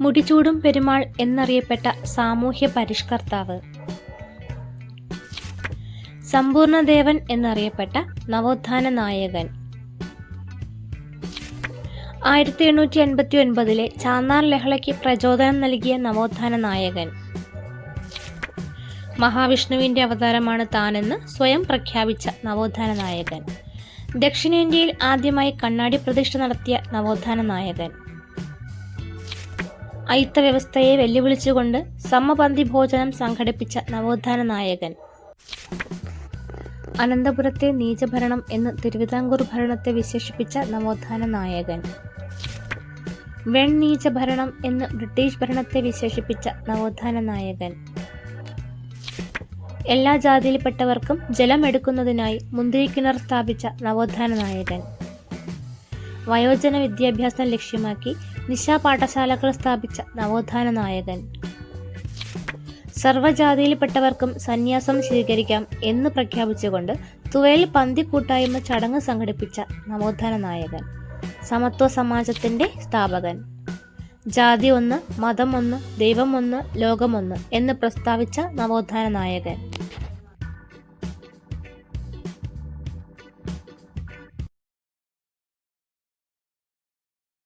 മുടിചൂടും പെരുമാൾ എന്നറിയപ്പെട്ട സാമൂഹ്യ പരിഷ്കർത്താവ്. സമ്പൂർണദേവൻ എന്നറിയപ്പെട്ട നവോത്ഥാന നായകൻ. ആയിരത്തി എണ്ണൂറ്റി എൺപത്തി ഒൻപതിലെ ചാന്നാർ ലഹളയ്ക്ക് പ്രചോദനം നൽകിയ നവോത്ഥാന നായകൻ. മഹാവിഷ്ണുവിന്റെ അവതാരമാണ് താനെന്ന് സ്വയം പ്രഖ്യാപിച്ച നവോത്ഥാന നായകൻ. ദക്ഷിണേന്ത്യയിൽ ആദ്യമായി കണ്ണാടി പ്രതിഷ്ഠ നടത്തിയ നവോത്ഥാന നായകൻ. അയിത്ത വ്യവസ്ഥയെ വെല്ലുവിളിച്ചുകൊണ്ട് സമപന്തി ഭോജനം സംഘടിപ്പിച്ച നവോത്ഥാന നായകൻ. അനന്തപുരത്തെ നീചഭരണം എന്ന് തിരുവിതാംകൂർ ഭരണത്തെ വിശേഷിപ്പിച്ച നവോത്ഥാന നായകൻ. വെൺ ഭരണം എന്ന് ബ്രിട്ടീഷ് ഭരണത്തെ വിശേഷിപ്പിച്ച നവോത്ഥാന നായകൻ. എല്ലാ ജാതിയിൽപ്പെട്ടവർക്കും ജലമെടുക്കുന്നതിനായി മുന്തിരിക്കിണർ സ്ഥാപിച്ച നവോത്ഥാന നായകൻ. വയോജന വിദ്യാഭ്യാസം ലക്ഷ്യമാക്കി നിശാ പാഠശാലകൾ സ്ഥാപിച്ച നവോത്ഥാന നായകൻ. സർവജാതിയിൽപ്പെട്ടവർക്കും സന്യാസം സ്വീകരിക്കാം എന്ന് പ്രഖ്യാപിച്ചുകൊണ്ട് തുവയിൽ പന്തി കൂട്ടായ്മ ചടങ്ങ് സംഘടിപ്പിച്ച നവോത്ഥാന നായകൻ. സമത്വ സമാജത്തിന്റെ സ്ഥാപകൻ. ജാതി ഒന്ന് മതം ഒന്ന് ദൈവം ഒന്ന് ലോകമൊന്ന് എന്ന് പ്രസ്താവിച്ച നവോത്ഥാന നായകൻ.